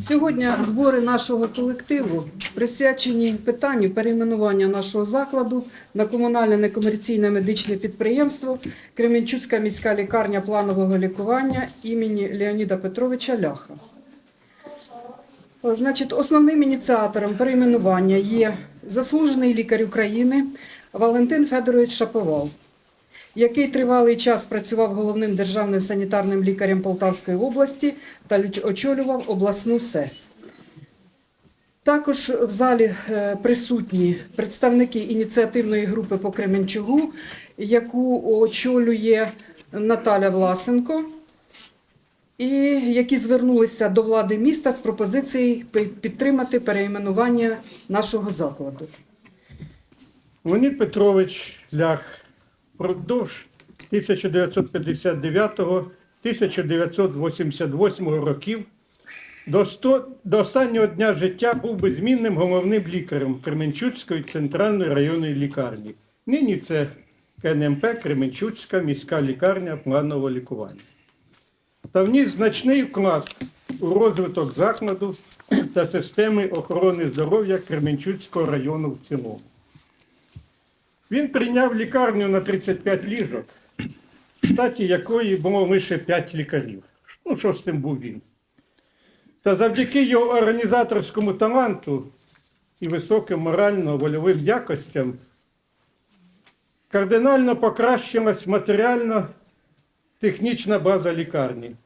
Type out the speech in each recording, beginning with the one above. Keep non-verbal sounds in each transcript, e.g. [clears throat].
Сьогодні збори нашого колективу присвячені питанню перейменування нашого закладу на комунальне некомерційне медичне підприємство Кременчуцька міська лікарня планового лікування імені Леоніда Петровича Ляха. Значить, основним ініціатором перейменування є заслужений лікар України Валентин Федорович Шаповал, який тривалий час працював головним державним санітарним лікарем Полтавської області та очолював обласну СЕС. Також в залі е, присутні представники ініціативної групи по Кременчугу, яку очолює Наталя Власенко, і які звернулися до влади міста з пропозицією підтримати перейменування нашого закладу. Леонід Петрович Лях впродовж 1999-1988 років до, сто- до останнього дня життя був беззмінним головним лікарем Кременчуцької центральної районної лікарні. Нині це КНМП Кременчуцька міська лікарня планового лікування. Та вніс значний вклад у розвиток закладу та системи охорони здоров'я Кременчуцького району в цілому. Він прийняв лікарню на 35 ліжок, в штаті якої було лише 5 лікарів. Ну, шостим був він. Та завдяки його організаторському таланту і високим морально-вольовим якостям кардинально покращилась матеріально-технічна база лікарні.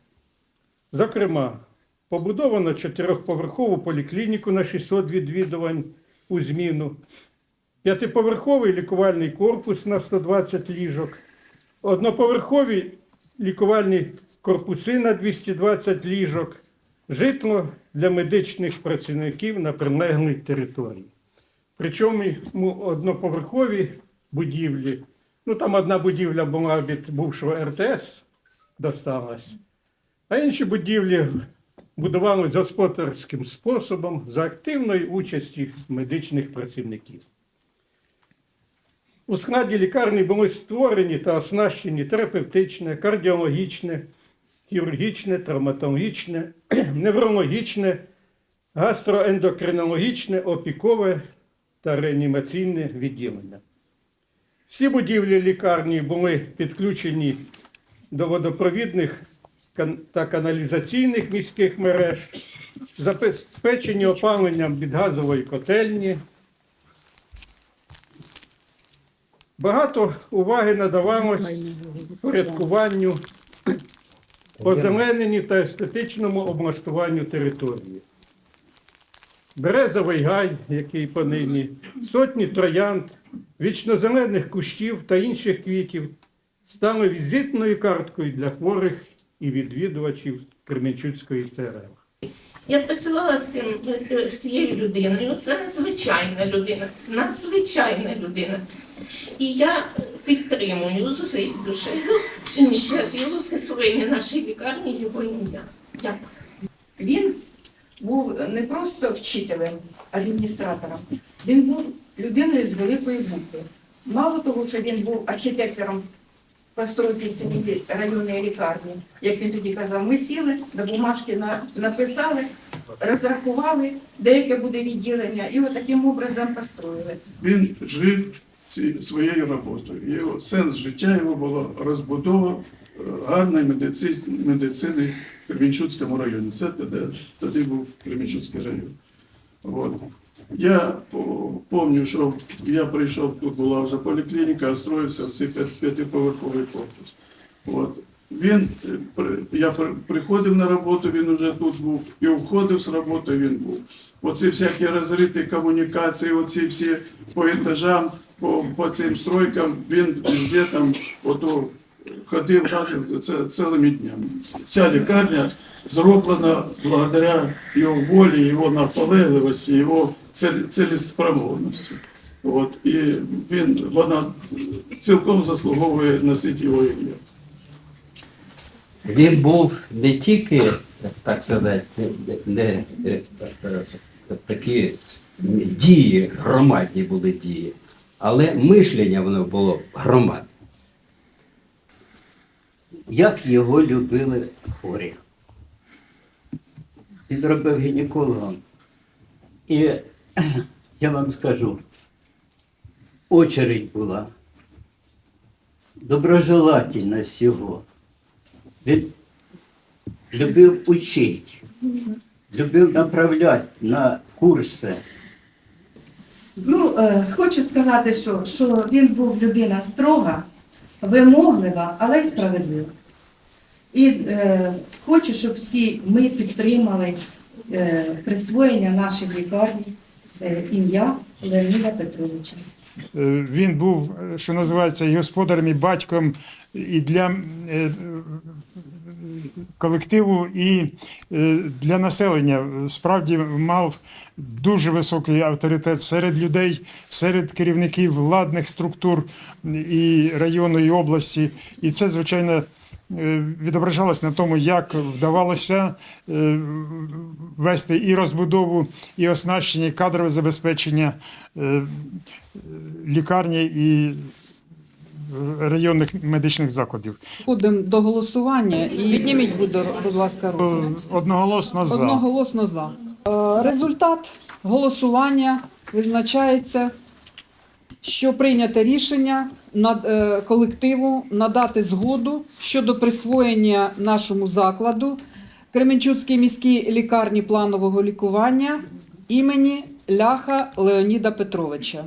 Зокрема, побудовано чотирьохповерхову поліклініку на 600 відвідувань у зміну, п'ятиповерховий лікувальний корпус на 120 ліжок, одноповерхові лікувальні корпуси на 220 ліжок, житло для медичних працівників на прилеглій території. Причому одноповерхові будівлі, ну там одна будівля була від бувшого РТС, досталась, а інші будівлі будувались господарським способом за активної участі медичних працівників. У складі лікарні були створені та оснащені терапевтичне, кардіологічне, хірургічне, травматологічне, [clears throat] неврологічне, гастроендокринологічне, опікове та реанімаційне відділення. Всі будівлі лікарні були підключені до водопровідних та каналізаційних міських мереж, забезпечені опаленням від газової котельні. Багато уваги надавалось порядкуванню, озелененні та естетичному облаштуванню території. Березовий гай, який понині, сотні троянд, вічнозелених кущів та інших квітів стали візитною карткою для хворих і відвідувачів Кременчуцької ЦРЛ. Я працювала з, цим, е, з цією людиною. Це надзвичайна людина, надзвичайна людина. І я підтримую з усією душею ініціативу присвоєння нашій лікарні його ім'я. Він був не просто вчителем, адміністратором, він був людиною з великої букви. Мало того, що він був архітектором постройки цієї районної лікарні, як він тоді казав, ми сіли, на бумажки на- написали, розрахували, де яке буде відділення, і от образом построїли. Він жив своєю роботою. Його сенс життя його було розбудова е, гарної медицини, медицини в Кремінчуцькому районі. Це тоді, тоді був Кремінчуцький район. От. Я пам'ятаю, що я прийшов, тут була вже поліклініка, а строївся в цей п'ятиповерховий корпус. От. Він, е, я приходив на роботу, він вже тут був, і входив з роботи, він був. Оці всякі розриті комунікації, оці всі по етажам, по, по цим стройкам, він везде там ото ходив разом це цілими днями. Ця лікарня зроблена благодаря його волі, його наполегливості, його цілеспромовності. От, і він, вона цілком заслуговує носити його ім'я. Він був не тільки, так сказати, не, такі дії, громадні були дії, але мишлення воно було громадне. Як його любили хворі. Він робив гінекологом. І [clears throat] я вам скажу, очередь була, доброжелательність його. Він любив учити, любив направляти на курси. Ну, е, хочу сказати, що, що він був людина строга, вимоглива, але й справедлива. І е, хочу, щоб всі ми підтримали е, присвоєння нашій лікарні е, ім'я Леоніда Петровича. Е, Він був, е, що називається, господарем, і батьком і для е, колективу, і е, для населення. Справді мав дуже високий авторитет серед людей, серед керівників владних структур і району, і області. І це, звичайно, е, відображалось на тому, як вдавалося е, вести і розбудову, і оснащення, і кадрове забезпечення лікарні і районних медичних закладів. Ходимо до голосування і підніміть, будь, будь ласка, руки. Одноголосно за. Одноголосно за. Е, Результат голосування визначається, що прийняте рішення над е, колективу надати згоду щодо присвоєння нашому закладу Кременчуцькій міській лікарні планового лікування імені Ляха Леоніда Петровича.